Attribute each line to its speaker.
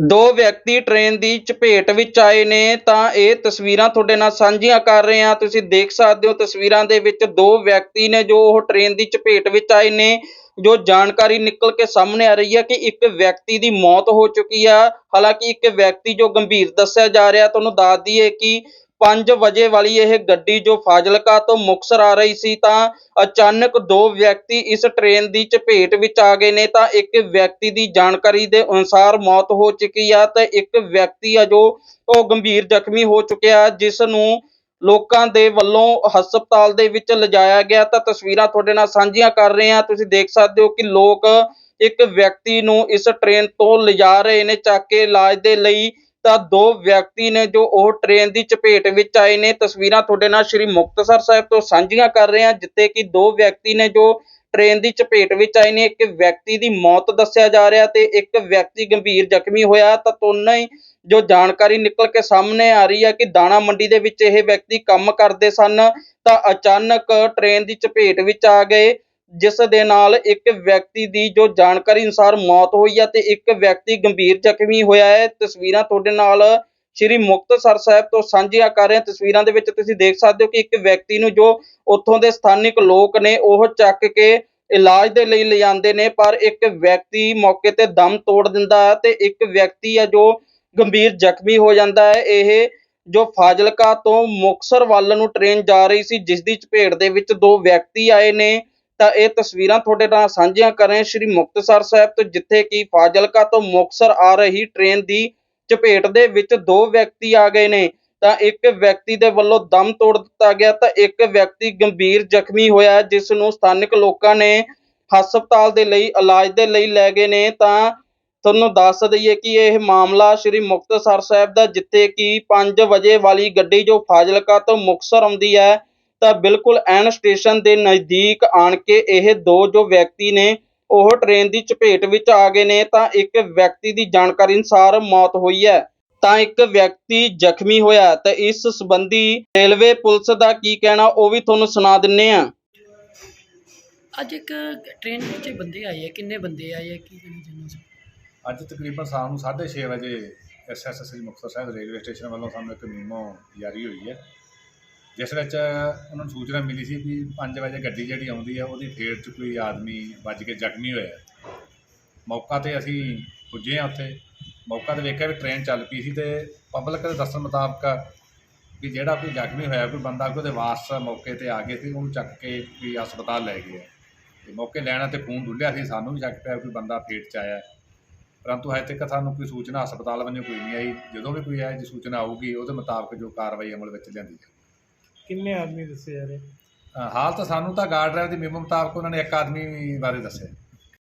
Speaker 1: ਦੋ ਵਿਅਕਤੀ ਟ੍ਰੇਨ ਦੀ ਚਪੇਟ ਵਿੱਚ ਆਏ ਨੇ, ਤਾਂ ਇਹ ਤਸਵੀਰਾਂ ਤੁਹਾਡੇ ਨਾਲ ਸਾਂਝੀਆਂ ਕਰ ਰਹੇ ਹਾਂ। ਤੁਸੀਂ ਦੇਖ ਸਕਦੇ ਹੋ ਤਸਵੀਰਾਂ ਦੇ ਵਿੱਚ ਦੋ ਵਿਅਕਤੀ ਨੇ ਜੋ ਉਹ ਟ੍ਰੇਨ ਦੀ ਚਪੇਟ ਵਿੱਚ ਆਏ ਨੇ, ਜੋ ਜਾਣਕਾਰੀ ਨਿਕਲ ਕੇ ਸਾਹਮਣੇ ਆ ਰਹੀ ਹੈ ਕਿ ਇੱਕ ਵਿਅਕਤੀ ਦੀ ਮੌਤ ਹੋ ਚੁੱਕੀ ਆ। ਹਾਲਾਂਕਿ ਇੱਕ ਵਿਅਕਤੀ ਜੋ ਗੰਭੀਰ ਦੱਸਿਆ ਜਾ ਰਿਹਾ, ਤੁਹਾਨੂੰ ਦੱਸ ਦਈਏ ਕਿ 5 ਵਜੇ ਵਾਲੀ ਇਹ ਗੱਡੀ ਜੋ ਫਾਜ਼ਿਲਕਾ ਤੋਂ ਮੁਕਤਸਰ ਆ ਰਹੀ ਸੀ, ਤਾਂ ਅਚਾਨਕ ਦੋ ਵਿਅਕਤੀ ਇਸ ਟ੍ਰੇਨ ਦੀ ਚਪੇਟ ਵਿੱਚ ਆ ਗਏ ਨੇ, ਤਾਂ ਇੱਕ ਵਿਅਕਤੀ ਦੀ ਜਾਣਕਾਰੀ ਦੇ ਅਨੁਸਾਰ ਮੌਤ ਹੋ ਚੁੱਕੀ ਆ ਤੇ ਇੱਕ ਵਿਅਕਤੀ ਆ ਜੋ ਉਹ ਗੰਭੀਰ ਜ਼ਖਮੀ ਹੋ ਚੁੱਕਿਆ ਜਿਸ ਨੂੰ ਲੋਕਾਂ ਦੇ ਵੱਲੋਂ ਹਸਪਤਾਲ ਦੇ ਵਿੱਚ ਲਿਜਾਇਆ ਗਿਆ। ਤਾਂ ਤਸਵੀਰਾਂ ਤੁਹਾਡੇ ਨਾਲ ਸਾਂਝੀਆਂ ਕਰ ਰਹੇ ਹਾਂ। ਤੁਸੀਂ ਦੇਖ ਸਕਦੇ ਹੋ ਕਿ ਲੋਕ ਇੱਕ ਵਿਅਕਤੀ ਨੂੰ ਇਸ ਟ੍ਰੇਨ ਤੋਂ ਲਿਜਾ ਰਹੇ ਨੇ, ਚੱਕ ਕੇ ਇਲਾਜ ਦੇ ਲਈ ਤਾਂ ਦੋ ਵਿਅਕਤੀ ਨੇ ਜੋ ਉਹ ਟ੍ਰੇਨ ਦੀ ਚਪੇਟ ਵਿੱਚ ਆਏ ਨੇ। ਤਸਵੀਰਾਂ ਤੁਹਾਡੇ ਨਾਲ ਸ਼੍ਰੀ ਮੁਕਤਸਰ ਸਾਹਿਬ ਤੋਂ ਸਾਂਝੀਆਂ ਕਰ ਰਹੇ ਹਾਂ, ਜਿੱਥੇ ਕਿ ਦੋ ਵਿਅਕਤੀ ਨੇ ਜੋ ਟ੍ਰੇਨ ਦੀ ਚਪੇਟ ਵਿੱਚ ਆਏ ਨੇ। ਇੱਕ ਵਿਅਕਤੀ ਦੀ ਮੌਤ ਦੱਸਿਆ ਜਾ ਰਿਹਾ ਤੇ ਇੱਕ ਵਿਅਕਤੀ ਗੰਭੀਰ ਜ਼ਖਮੀ ਹੋਇਆ। ਤਾਂ ਦੋਨਾਂ ਹੀ ਜੋ ਜਾਣਕਾਰੀ ਨਿਕਲ ਕੇ ਸਾਹਮਣੇ ਆ ਰਹੀ ਹੈ ਕਿ ਦਾਣਾ ਮੰਡੀ ਦੇ ਵਿੱਚ ਇਹ ਵਿਅਕਤੀ ਕੰਮ ਕਰਦੇ ਸਨ। ਤਾਂ ਅਚਾਨਕ ਟ੍ਰੇਨ ਦੀ ਚਪੇਟ ਵਿੱਚ ਆ ਗਏ। ਜਿਸ ਦੇ ਨਾਲ ਇੱਕ ਵਿਅਕਤੀ ਦੀ ਜੋ ਜਾਣਕਾਰੀ ਅਨੁਸਾਰ ਮੌਤ ਹੋਈ ਹੈ ਤੇ ਇੱਕ ਵਿਅਕਤੀ ਗੰਭੀਰ ਜ਼ਖਮੀ ਹੋਇਆ ਹੈ। ਤਸਵੀਰਾਂ ਤੁਹਾਡੇ ਨਾਲ ਸ਼੍ਰੀ ਮੁਕਤਸਰ ਸਾਹਿਬ ਤੋਂ ਸਾਂਝੀਆਂ ਕਰ ਰਹੇ ਤਸਵੀਰਾਂ ਦੇ ਵਿੱਚ ਤੁਸੀਂ ਦੇਖ ਸਕਦੇ ਹੋ ਕਿ ਇੱਕ ਵਿਅਕਤੀ ਨੂੰ ਜੋ ਉੱਥੋਂ ਦੇ ਸਥਾਨਿਕ ਲੋਕ ਨੇ, ਉਹ ਚੱਕ ਕੇ ਇਲਾਜ ਦੇ ਲਈ ਲਿਜਾਂਦੇ ਨੇ, ਪਰ ਇੱਕ ਵਿਅਕਤੀ ਮੌਕੇ ਤੇ ਦਮ ਤੋੜ ਦਿੰਦਾ ਹੈ ਤੇ ਇੱਕ ਵਿਅਕਤੀ ਹੈ ਜੋ ਗੰਭੀਰ ਜ਼ਖਮੀ ਹੋ ਜਾਂਦਾ ਹੈ। ਇਹ ਜੋ ਫਾਜ਼ਿਲਕਾ ਤੋਂ ਮੁਕਤਸਰ ਵੱਲ ਨੂੰ ਟ੍ਰੇਨ ਜਾ ਰਹੀ ਸੀ, ਜਿਸ ਦੀ ਚਪੇਟ ਦੇ ਵਿੱਚ ਦੋ ਵਿਅਕਤੀ ਆਏ ਨੇ। ਤਾਂ ਇਹ ਤਸਵੀਰਾਂ ਤੁਹਾਡੇ ਨਾਲ ਸਾਂਝੀਆਂ ਕਰ ਰਹੇ ਸ਼੍ਰੀ ਮੁਕਤਸਰ ਸਾਹਿਬ ਤੋਂ, ਜਿੱਥੇ ਕਿ ਫਾਜ਼ਿਲਕਾ ਤੋਂ ਮੁਕਤਸਰ ਆ ਰਹੀ ਟ੍ਰੇਨ ਦੀ ਚਪੇਟ ਦੇ ਵਿੱਚ ਦੋ ਵਿਅਕਤੀ ਆ ਗਏ ਨੇ। ਤਾਂ ਇੱਕ ਵਿਅਕਤੀ ਦੇ ਵੱਲੋਂ ਦਮ ਤੋੜ ਦਿੱਤਾ ਗਿਆ ਤਾਂ ਇੱਕ ਵਿਅਕਤੀ ਗੰਭੀਰ ਜ਼ਖਮੀ ਹੋਇਆ ਜਿਸ ਨੂੰ ਸਥਾਨਕ ਲੋਕਾਂ ਨੇ ਹਸਪਤਾਲ ਦੇ ਲਈ, ਇਲਾਜ ਦੇ ਲਈ ਲੈ ਗਏ ਨੇ। ਤਾਂ ਤੁਹਾਨੂੰ ਦੱਸ ਦਈਏ ਕਿ ਇਹ ਮਾਮਲਾ ਸ਼੍ਰੀ ਮੁਕਤਸਰ ਸਾਹਿਬ ਦਾ, ਜਿੱਥੇ ਕਿ 5 ਵਜੇ ਵਾਲੀ ਗੱਡੀ ਜੋ ਫਾਜ਼ਿਲਕਾ ਤੋਂ ਮੁਕਤਸਰ ਆਉਂਦੀ ਹੈ ਤਾਂ ਬਿਲਕੁਲ ਐਨ ਸਟੇਸ਼ਨ ਦੇ ਨਜ਼ਦੀਕ ਆਣ ਕੇ ਇਹ ਦੋ ਜੋ ਵਿਅਕਤੀ ਨੇ ਉਹ ਟ੍ਰੇਨ ਦੀ ਚਪੇਟ ਵਿੱਚ ਆ ਗਏ ਨੇ ਤਾਂ ਇੱਕ ਵਿਅਕਤੀ ਦੀ ਜਾਣਕਾਰੀ ਅਨੁਸਾਰ ਮੌਤ ਹੋਈ ਹੈ। ਤਾਂ ਇੱਕ ਵਿਅਕਤੀ ਜ਼ਖਮੀ ਹੋਇਆ ਤਾਂ ਇਸ ਸੰਬੰਧੀ ਰੇਲਵੇ ਪੁਲਿਸ ਦਾ ਕੀ ਕਹਿਣਾ ਉਹ ਵੀ ਤੁਹਾਨੂੰ ਸੁਣਾ ਦਿੰਨੇ ਆ।
Speaker 2: ਅੱਜ ਇੱਕ ਟ੍ਰੇਨ ਵਿੱਚ ਬੰਦੇ ਆਏ ਆ ਕਿੰਨੇ ਬੰਦੇ ਆਏ ਆ ਕੀ ਕਹਿਣਾ ਚਾਹੁੰਦੇ ਹੋ
Speaker 3: ਅੱਜ ਤਕਰੀਬਨ ਸ਼ਾਮ ਨੂੰ 6:30 ਵਜੇ SSS Muktsar Sahib railway station ਵੱਲੋਂ ਸਾਨੂੰ ਇੱਕ ਮੀਮੋ ਜਾਰੀ ਹੋਈ ਹੈ। ਜਿਸ ਵਿੱਚ ਉਹਨਾਂ ਨੂੰ ਸੂਚਨਾ ਮਿਲੀ ਸੀ ਵੀ 5 ਵਜੇ ਗੱਡੀ ਜਿਹੜੀ ਆਉਂਦੀ ਹੈ ਉਹਦੀ ਫੇਰ 'ਚ ਕੋਈ ਆਦਮੀ ਵੱਜ ਕੇ ਜ਼ਖਮੀ ਹੋਇਆ। ਮੌਕਾ ਤੇ ਅਸੀਂ ਪੁੱਜੇ ਹਾਂ ਉੱਥੇ। ਮੌਕਾ ਤੇ ਵੇਖਿਆ ਵੀ ਟ੍ਰੇਨ ਚੱਲ ਪਈ ਸੀ ਤੇ ਪਬਲਿਕ ਦੇ ਦੱਸਣ ਮੁਤਾਬਕ ਵੀ ਜਿਹੜਾ ਕੋਈ ਜ਼ਖਮੀ ਹੋਇਆ, ਕੋਈ ਬੰਦਾ ਕੋਈ ਉਹਦੇ ਵਾਰਸ ਮੌਕੇ ਤੇ ਆ ਗਏ ਸੀ, ਉਹਨੂੰ ਚੱਕ ਕੇ ਵੀ ਹਸਪਤਾਲ ਲੈ ਗਏ ਤੇ ਮੌਕੇ ਲੈਣਾ ਤੇ ਖੂਨ ਡੁੱਲਿਆ ਸੀ, ਸਾਨੂੰ ਵੀ ਸ਼ੱਕ ਪਿਆ ਕੋਈ ਬੰਦਾ ਫੇਟ 'ਚ ਆਇਆ। ਪਰੰਤੂ ਹਜੇ ਤੱਕ ਸਾਨੂੰ ਕੋਈ ਸੂਚਨਾ ਹਸਪਤਾਲ ਵੱਲੋਂ ਕੋਈ ਨਹੀਂ ਆਈ। ਜਦੋਂ ਵੀ ਕੋਈ ਆਏ ਜੀ ਸੂਚਨਾ ਆਊਗੀ, ਉਹਦੇ ਮੁਤਾਬਕ ਜੋ ਕਾਰਵਾਈ ਅਮਲ ਵਿੱਚ ਲਿਆਂਦੀ ਜਾਵੇ
Speaker 4: ਕਿੰਨੇ ਆਦਮੀ ਦੱਸੇ ਜਾ ਰਹੇ?
Speaker 3: ਹਾਲ ਤਾਂ ਸਾਨੂੰ ਤਾਂ ਗਾਰਡ ਡਰਾਈਵਰ ਦੀ ਮੀਮੋ ਮੁਤਾਬਕ ਉਹਨਾਂ ਨੇ ਇੱਕ ਆਦਮੀ ਬਾਰੇ ਦੱਸਿਆ।